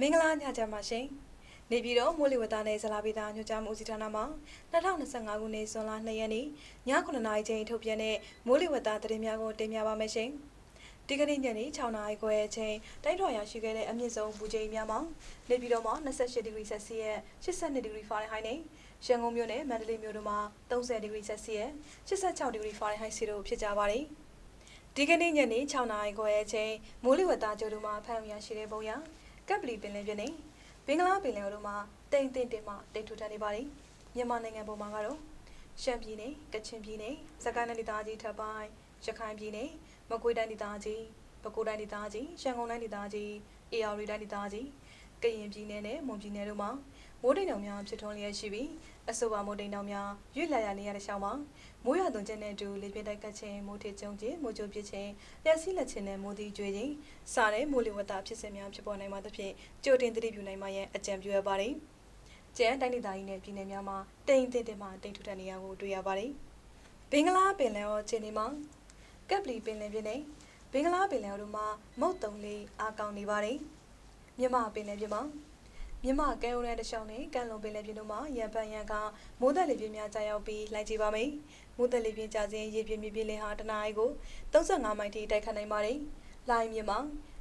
မင်္ဂလာညချမ်းပါရှင်။နေပြည်တော်မိုးလေဝသနဲ့ဇလာပိသားညွှန်ကြားမှုဦးစီးဌာနမှ2025ခုနှစ်ဇွန်လ2ရက်နေ့ည9:00နာရီချိန်ထုတ်ပြန်တဲ့မိုးလေဝသသတင်းများကိုတင်ပြပါမယ်ရှင်။ဒီကနေ့ညနေ6:00နာရီခွဲအချိန်တိုက်ထွာရရှိခဲ့တဲ့အမြင့်ဆုံးပူချိန်များမှာနေပြည်တော်မှာ28ဒီဂရီဆက်စီယပ်82ဒီဂရီဖာရင်ဟိုက်နဲ့ရန်ကုန်မြို့နဲ့မန္တလေးမြို့တို့မှာ30ဒီဂရီဆက်စီယပ်86ဒီဂရီဖာရင်ဟိုက်စီတို့ဖြစ်ကြပါတယ်။ဒီကနေ့ညနေ6:00နာရီခွဲအချိန်မိုးလေဝသကြိုတို့မှာဖမ်းရရှိတဲ့ပုံရ ကပ်ပလီပင်လယ်ပြင်နဲ့ဘင်္ဂလားပင်လယ်တို့မှာတိမ်တင်တင်မှတိမ်ထူထပ်နေပါတယ်မြန်မာနိုင်ငံပေါ်မှာကတော့ရှမ်းပြည်နယ်ကချင်ပြည်နယ်စကိုင်းတိုင်းဒေသကြီးထပ်ပိုင်းရခိုင်ပြည်နယ်မကွေးတိုင်းဒေသကြီးပဲခူးတိုင်းဒေသကြီးရှမ်းကုန်းတိုင်းဒေသကြီးအေရဝတီတိုင်းဒေသကြီးကရင်ပြည်နယ်နဲ့မွန်ပြည်နယ်တို့မှာ မိုးတိမ်တောင်များဖြစ်ထွန်းလျက်ရှိပြီးအဆိုပါမိုးတိမ်တောင်များရွေ့လာရနေရတဲ့ရှောင်းမှာမိုးရွာသွန်းခြင်းနဲ့အတူလေပြင်းတိုက်ကတ်ခြင်းမိုးထစ်ကျုံခြင်းမိုးကြိုပစ်ခြင်းလျှက်စီးလက်ခြင်းနဲ့မိုးသီးကျွေးခြင်းစတဲ့မိုးလေဝသဖြစ်စဉ်များဖြစ်ပေါ်နိုင်မှာသဖြင့်ကြိုတင်သတိပြုနိုင်မှာရဲ့အကြံပြုရပါတယ်။ကျန်းတိုင်းဒေသကြီးနဲ့ပြည်နယ်များမှာတိမ်တင်တင်မှတိမ်ထူထပ်နေရကိုတွေ့ရပါတယ်။ဘင်္ဂလားပင်လယ်ော်ခြေနေမှာကပ်ပလီပင်လယ်ပြင်နဲ့ဘင်္ဂလားပင်လယ်ော်တို့မှာမုတ်တုံလေးအားကောင်းနေပါတယ်။မြမပင်လယ်ပြင်မှာ မြမကဲရုံးတဲ့တခြားနဲ့ကံလုံပင်လယ်ပြင်တို့မှာရံပန်ရံကမိုးသက်လေပြင်းများကြာရောက်ပြီးလိုက်ကြည့်ပါမယ်။မိုးသက်လေပြင်းကြာခြင်းရေပြင်းမြေပြင်းလေဟာတနအီကို35မိုင်ထိတိုက်ခတ်နိုင်ပါတယ်။လိုင်းမြမ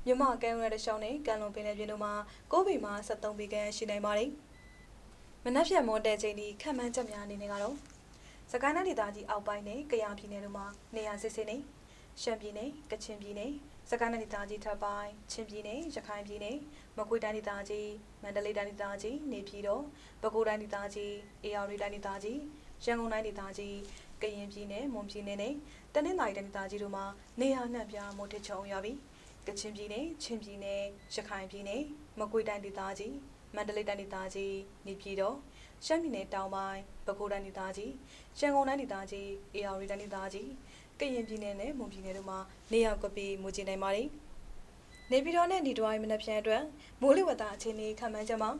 မြမကဲရုံးတဲ့တခြားနဲ့ကံလုံပင်လယ်ပြင်တို့မှာ9ပေမှ73ပေခန့်ရှိနိုင်ပါတယ်။မနက်ဖြန်မော်တယ်ချိန်ဒီခံမှန်းချက်များအနေနဲ့ကတော့စကိုင်းတိုင်းဒေသကြီးအောက်ပိုင်းနဲ့ကယားပြည်နယ်တို့မှာနေရာစစ်စစ်နေရှမ်းပြည်နယ်ကချင်ပြည်နယ် စကိုင်းတိုင်းဒေသကြီးထပ်ပိုင်းချင်းပြည်နယ်ရခိုင်ပြည်နယ်မကွေးတိုင်းဒေသကြီးမန္တလေးတိုင်းဒေသကြီးနေပြည်တော်ပဲခူးတိုင်းဒေသကြီးအေရဝတီတိုင်းဒေသကြီးရန်ကုန်တိုင်းဒေသကြီးကရင်ပြည်နယ်မွန်ပြည်နယ်နဲ့တနင်္သာရီတိုင်းဒေသကြီးတို့မှာနေရာနှံ့ပြားမိုးထစ်ချုံရွာပြီးကချင်ပြည်နယ်ချင်းပြည်နယ်ရခိုင်ပြည်နယ်မကွေးတိုင်းဒေသကြီးမန္တလေးတိုင်းဒေသကြီးနေပြည်တော်ရှမ်းပြည်နယ်တောင်ပိုင်းပဲခူးတိုင်းဒေသကြီးရန်ကုန်တိုင်းဒေသကြီးအေရဝတီတိုင်းဒေသကြီး ကရင်ပြည်နယ်နဲ့မွန်ပြည်နယ်တို့မှာနေရာကွက်ပြီးမူကျင်နိုင်ပါတယ်။နေပြည်တော်နဲ့ညီတော်အိမ်မနက်ဖြန်အတွက်မိုးလေဝသအခြေအနေခံမှန်းချက်မှာ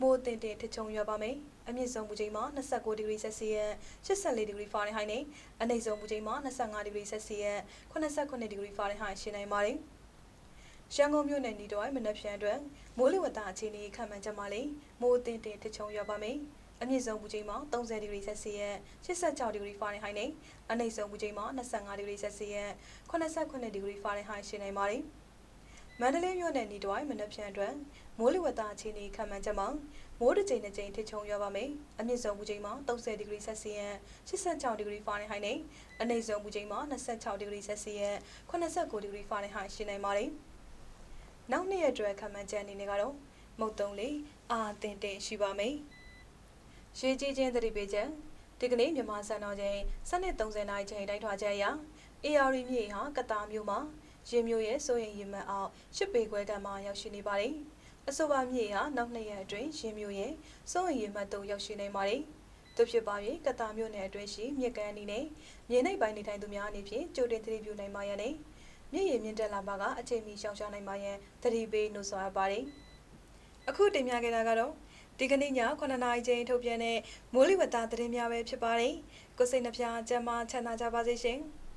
မိုးအတင်တင်ထချုံရွာပါမယ်။အမြင့်ဆုံးမူချိန်မှာ29ဒီဂရီဆက်စီယပ်84ဒီဂရီဖာရင်ဟိုက်နဲ့အနိမ့်ဆုံးမူချိန်မှာ25ဒီဂရီဆက်စီယပ်89ဒီဂရီဖာရင်ဟိုက်ရှိနိုင်ပါတယ်။ရန်ကုန်မြို့နယ်ညီတော်အိမ်မနက်ဖြန်အတွက်မိုးလေဝသအခြေအနေခံမှန်းချက်မှာလေမိုးအတင်တင်ထချုံရွာပါမယ်။ အမြင့်ဆုံးပူချိန်မှာ30ဒီဂရီဆက်စီယပ်86ဒီဂရီဖာရင်ဟိုက်နဲ့အနိမ့်ဆုံးပူချိန်မှာ25ဒီဂရီဆက်စီယပ်89ဒီဂရီဖာရင်ဟိုက်ရှိနိုင်ပါတယ်။မန္တလေးမြို့နယ်နီတွိုင်းမနက်ဖြန်အတွက်မိုးလေဝသအခြေအနေခံမှန်းချက်မှာမိုးတစ်ချိန်တစ်ချိန်ထချုံရွာပါမယ်။အမြင့်ဆုံးပူချိန်မှာ30ဒီဂရီဆက်စီယပ်86ဒီဂရီဖာရင်ဟိုက်နဲ့အနိမ့်ဆုံးပူချိန်မှာ26ဒီဂရီဆက်စီယပ်89ဒီဂရီဖာရင်ဟိုက်ရှိနိုင်ပါတယ်။နောက်နေ့ရက်အတွက်ခံမှန်းချက်အနေနဲ့ကတော့မုတ်တုံလေးအာတင်တင်ရှိပါမယ်။ ရေးကြီးချင်းသတိပေးချက်ဒီကနေ့မြန်မာစံတော်ချိန်7:30နာရီချိန်တိုက်ထွာချက်အရ AR မြေဟာကတားမြို့မှာရင်မြို့ရဲ့စိုးရင်ရင်မှန်အောင်ရှစ်ပေခွဲတန်းမှာရောက်ရှိနေပါတယ်။အဆိုပါမြေဟာနောက်နှစ်ရက်အတွင်းရင်မြို့ရဲ့စိုးရင်ရင်မှန်သို့ရောက်ရှိနေပါတယ်။တို့ဖြစ်ပါ၍ကတားမြို့နယ်အတွင်းရှိမြစ်ကမ်းအနေနဲ့မြေနိမ့်ပိုင်းနေထိုင်သူများအနေဖြင့်ကြိုတင်သတိပြုနိုင်ပါရန်မြစ်ရည်မြင့်တက်လာပါကအချိန်မီရှောင်ရှားနိုင်ပါရန်သတိပေးနှိုးဆော်ရပါတယ်။အခုတင်ပြခဲ့တာကတော့ ဒီကနေ့ည9နာရီချိန်ထုတ်ပြန်တဲ့မိုးလေဝသသတင်းများပဲဖြစ်ပါတယ်။ကိုစိတ်နှပြကျမ်းမာချမ်းသာကြပါစေရှင်။